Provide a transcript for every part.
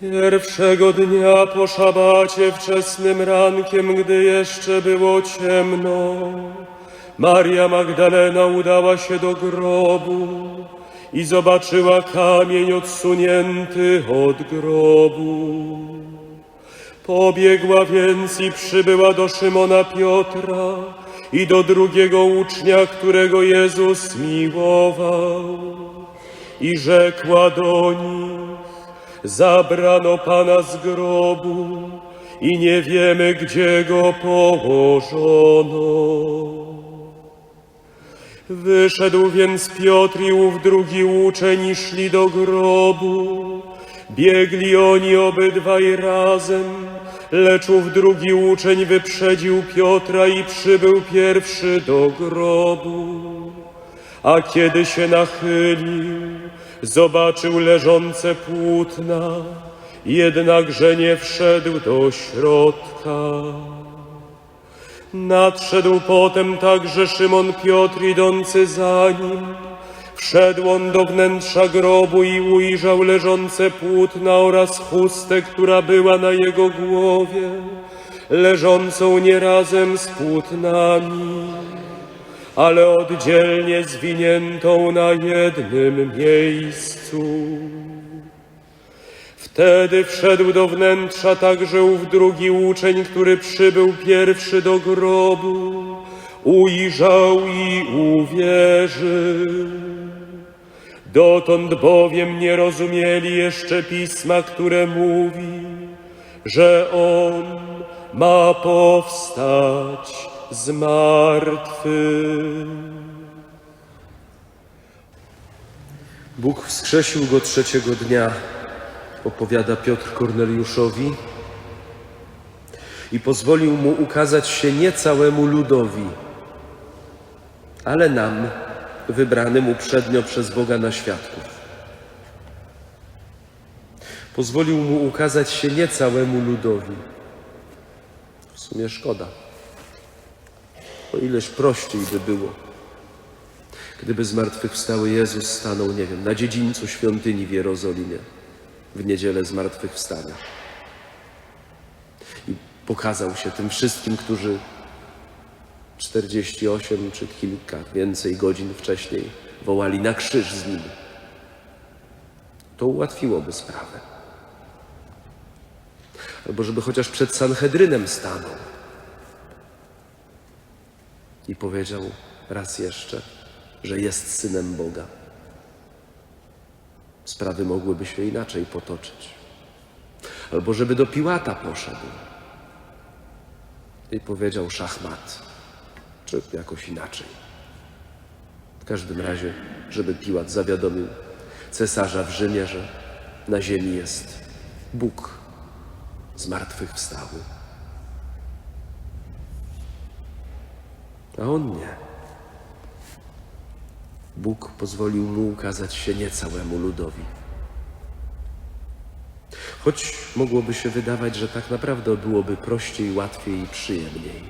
Pierwszego dnia po szabacie wczesnym rankiem, gdy jeszcze było ciemno, Maria Magdalena udała się do grobu i zobaczyła kamień odsunięty od grobu. Pobiegła więc i przybyła do Szymona Piotra i do drugiego ucznia, którego Jezus miłował. I rzekła do nich, zabrano Pana z grobu i nie wiemy, gdzie go położono. Wyszedł więc Piotr i ów drugi uczeń i szli do grobu. Biegli oni obydwaj razem, lecz ów drugi uczeń wyprzedził Piotra i przybył pierwszy do grobu. A kiedy się nachylił, zobaczył leżące płótna, jednakże nie wszedł do środka. Nadszedł potem także Szymon Piotr idący za nim. Wszedł on do wnętrza grobu i ujrzał leżące płótna oraz chustę, która była na jego głowie, leżącą nie razem z płótnami, ale oddzielnie zwiniętą na jednym miejscu. Wtedy wszedł do wnętrza także ów drugi uczeń, który przybył pierwszy do grobu. Ujrzał i uwierzył. Dotąd bowiem nie rozumieli jeszcze pisma, które mówi, że On ma powstać z. Bóg wskrzesił go trzeciego dnia, opowiada Piotr Korneliuszowi, i pozwolił mu ukazać się nie całemu ludowi, ale nam, wybranym uprzednio przez Boga na świadków. Pozwolił mu ukazać się nie całemu ludowi. W sumie szkoda. O ileż prościej by było, gdyby zmartwychwstały Jezus stanął, nie wiem, na dziedzińcu świątyni w Jerozolimie w niedzielę zmartwychwstania i pokazał się tym wszystkim, którzy 48 czy kilka więcej godzin wcześniej wołali na krzyż z nim. To ułatwiłoby sprawę. Albo żeby chociaż przed Sanhedrynem stanął i powiedział raz jeszcze, że jest synem Boga. Sprawy mogłyby się inaczej potoczyć. Albo żeby do Piłata poszedł i powiedział szachmat, czy jakoś inaczej. W każdym razie, żeby Piłat zawiadomił cesarza w Rzymie, że na ziemi jest Bóg zmartwychwstały. A on nie. Bóg pozwolił mu ukazać się nie całemu ludowi. Choć mogłoby się wydawać, że tak naprawdę byłoby prościej, łatwiej i przyjemniej.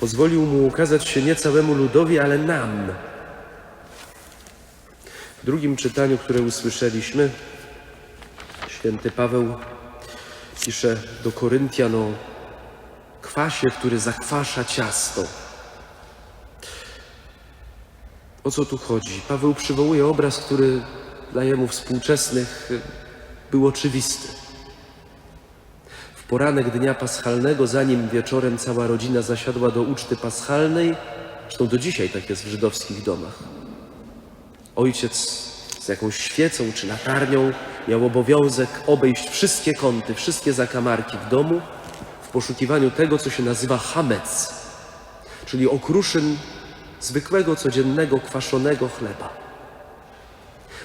Pozwolił mu ukazać się nie całemu ludowi, ale nam. W drugim czytaniu, które usłyszeliśmy, święty Paweł pisze do Koryntian o kwasie, który zakwasza ciasto. O co tu chodzi? Paweł przywołuje obraz, który dla jemu współczesnych y, był oczywisty. W poranek dnia paschalnego, zanim wieczorem cała rodzina zasiadła do uczty paschalnej, zresztą do dzisiaj tak jest w żydowskich domach, ojciec z jakąś świecą czy latarnią miał obowiązek obejść wszystkie kąty, wszystkie zakamarki w domu poszukiwaniu tego, co się nazywa hamec, czyli okruszyn zwykłego, codziennego, kwaszonego chleba.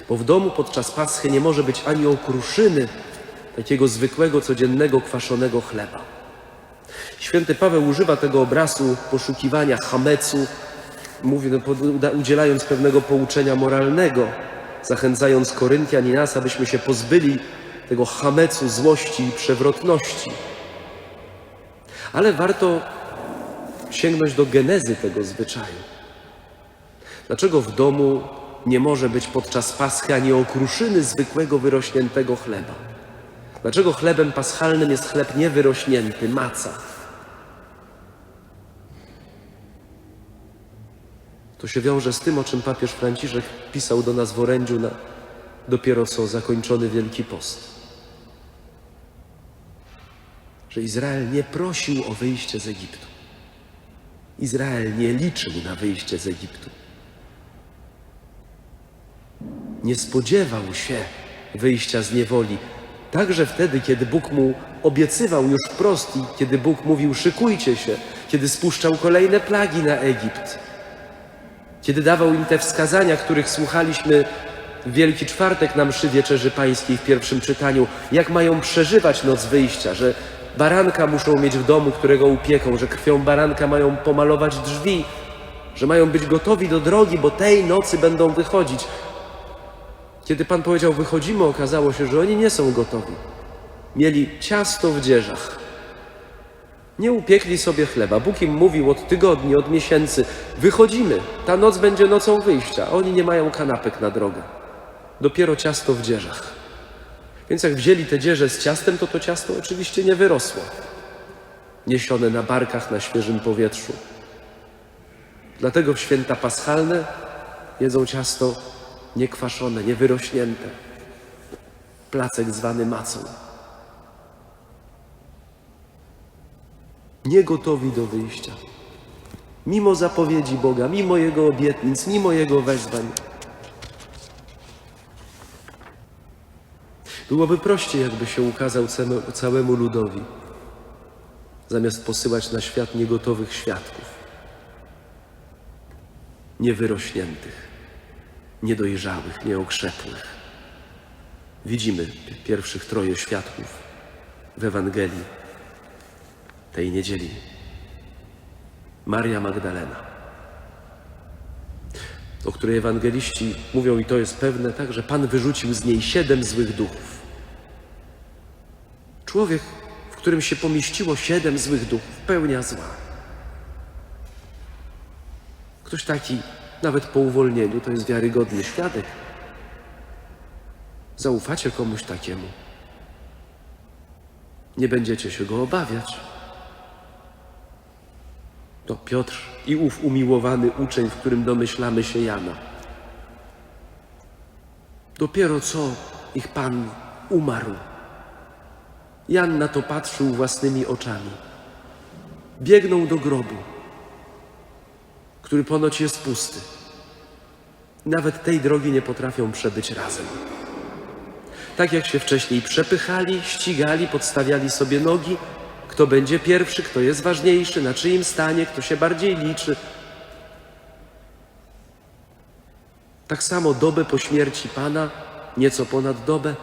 Bo w domu podczas Paschy nie może być ani okruszyny takiego zwykłego, codziennego, kwaszonego chleba. Święty Paweł używa tego obrazu poszukiwania hamecu, mówi, no, udzielając pewnego pouczenia moralnego, zachęcając Koryntian i nas, abyśmy się pozbyli tego hamecu, złości i przewrotności. Ale warto sięgnąć do genezy tego zwyczaju. Dlaczego w domu nie może być podczas Paschy ani okruszyny zwykłego wyrośniętego chleba? Dlaczego chlebem paschalnym jest chleb niewyrośnięty, maca? To się wiąże z tym, o czym papież Franciszek pisał do nas w orędziu na dopiero co zakończony Wielki Post. Że Izrael nie prosił o wyjście z Egiptu. Izrael nie liczył na wyjście z Egiptu. Nie spodziewał się wyjścia z niewoli, także wtedy, kiedy Bóg mu obiecywał już wprost i kiedy Bóg mówił: szykujcie się, kiedy spuszczał kolejne plagi na Egipt, kiedy dawał im te wskazania, których słuchaliśmy w Wielki Czwartek na mszy Wieczerzy Pańskiej w pierwszym czytaniu, jak mają przeżywać noc wyjścia, że baranka muszą mieć w domu, którego upieką, że krwią baranka mają pomalować drzwi, że mają być gotowi do drogi, bo tej nocy będą wychodzić. Kiedy Pan powiedział wychodzimy, okazało się, że oni nie są gotowi. Mieli ciasto w dzieżach. Nie upiekli sobie chleba. Bóg im mówił od tygodni, od miesięcy: wychodzimy, ta noc będzie nocą wyjścia. Oni nie mają kanapek na drogę. Dopiero ciasto w dzieżach. Więc jak wzięli te dzieże z ciastem, to to ciasto oczywiście nie wyrosło. Niesione na barkach na świeżym powietrzu. Dlatego w święta paschalne jedzą ciasto niekwaszone, niewyrośnięte. Placek zwany macą. Nie gotowi do wyjścia. Mimo zapowiedzi Boga, mimo Jego obietnic, mimo Jego wezwań. Byłoby prościej, jakby się ukazał całemu, ludowi, zamiast posyłać na świat niegotowych świadków, niewyrośniętych, niedojrzałych, nieokrzepłych. Widzimy pierwszych troje świadków w Ewangelii tej niedzieli. Maria Magdalena, o której ewangeliści mówią, i to jest pewne, tak, że Pan wyrzucił z niej siedem złych duchów. Człowiek, w którym się pomieściło siedem złych duchów, pełnia zła. Ktoś taki, nawet po uwolnieniu, to jest wiarygodny świadek. Zaufacie komuś takiemu. Nie będziecie się go obawiać. To Piotr i ów umiłowany uczeń, w którym domyślamy się Jana. Dopiero co ich Pan umarł. Jan na to patrzył własnymi oczami. Biegną do grobu, który ponoć jest pusty. Nawet tej drogi nie potrafią przebyć razem. Tak jak się wcześniej przepychali, ścigali, podstawiali sobie nogi, kto będzie pierwszy, kto jest ważniejszy, na czyim stanie, kto się bardziej liczy. Tak samo dobę po śmierci Pana, nieco ponad dobę,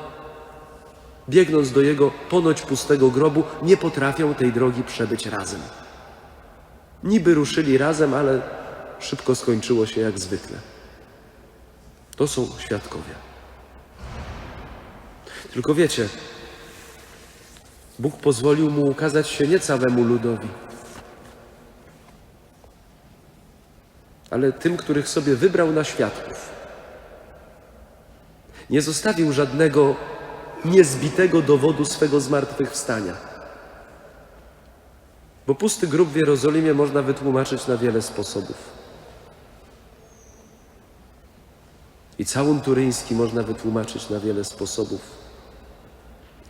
biegnąc do jego ponoć pustego grobu, nie potrafią tej drogi przebyć razem. Niby ruszyli razem, ale szybko skończyło się jak zwykle. To są świadkowie. Tylko wiecie, Bóg pozwolił mu ukazać się nie całemu ludowi, ale tym, których sobie wybrał na świadków. Nie zostawił żadnego niezbitego dowodu swego zmartwychwstania. Bo pusty grób w Jerozolimie można wytłumaczyć na wiele sposobów. I całun turyński można wytłumaczyć na wiele sposobów.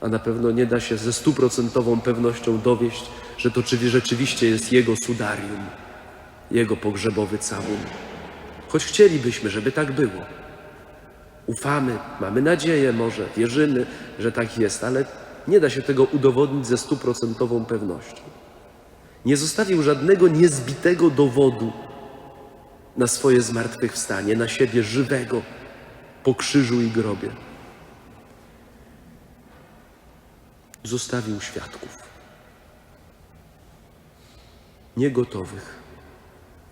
A na pewno nie da się ze stuprocentową pewnością dowieść, że to czy rzeczywiście jest jego sudarium, jego pogrzebowy całun. Choć chcielibyśmy, żeby tak było. Ufamy, mamy nadzieję może, wierzymy, że tak jest, ale nie da się tego udowodnić ze stuprocentową pewnością. Nie zostawił żadnego niezbitego dowodu na swoje zmartwychwstanie, na siebie żywego po krzyżu i grobie. Zostawił świadków. Niegotowych,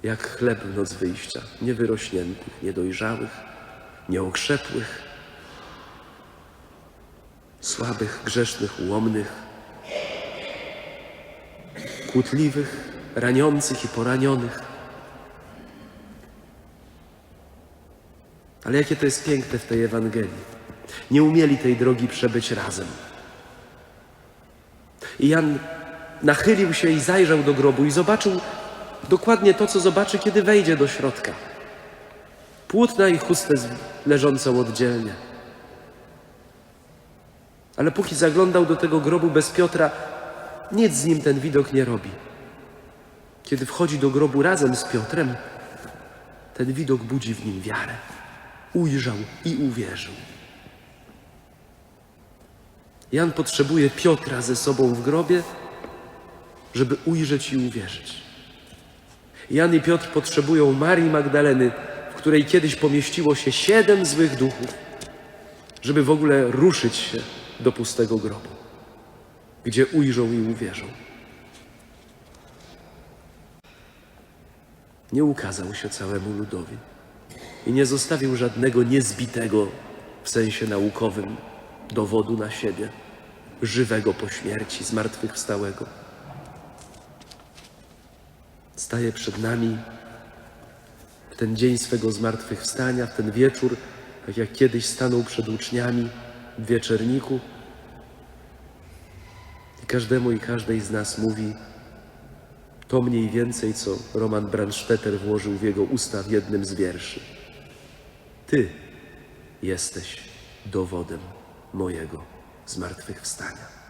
jak chleb w noc wyjścia, niewyrośniętych, niedojrzałych, nieokrzepłych, słabych, grzesznych, ułomnych, kłótliwych, raniących i poranionych. Ale jakie to jest piękne w tej Ewangelii. Nie umieli tej drogi przebyć razem. I Jan nachylił się i zajrzał do grobu i zobaczył dokładnie to, co zobaczy, kiedy wejdzie do środka. Płótna i chustę leżącą oddzielnie. Ale póki zaglądał do tego grobu bez Piotra, nic z nim ten widok nie robi. Kiedy wchodzi do grobu razem z Piotrem, ten widok budzi w nim wiarę. Ujrzał i uwierzył. Jan potrzebuje Piotra ze sobą w grobie, żeby ujrzeć i uwierzyć. Jan i Piotr potrzebują Marii Magdaleny, której kiedyś pomieściło się siedem złych duchów, żeby w ogóle ruszyć się do pustego grobu, gdzie ujrzą i uwierzą. Nie ukazał się całemu ludowi i nie zostawił żadnego niezbitego w sensie naukowym dowodu na siebie, żywego po śmierci, zmartwychwstałego. Staje przed nami w ten dzień swego zmartwychwstania, w ten wieczór, tak jak kiedyś stanął przed uczniami w wieczerniku. I każdemu i każdej z nas mówi to mniej więcej, co Roman Brandstetter włożył w jego usta w jednym z wierszy. Ty jesteś dowodem mojego zmartwychwstania.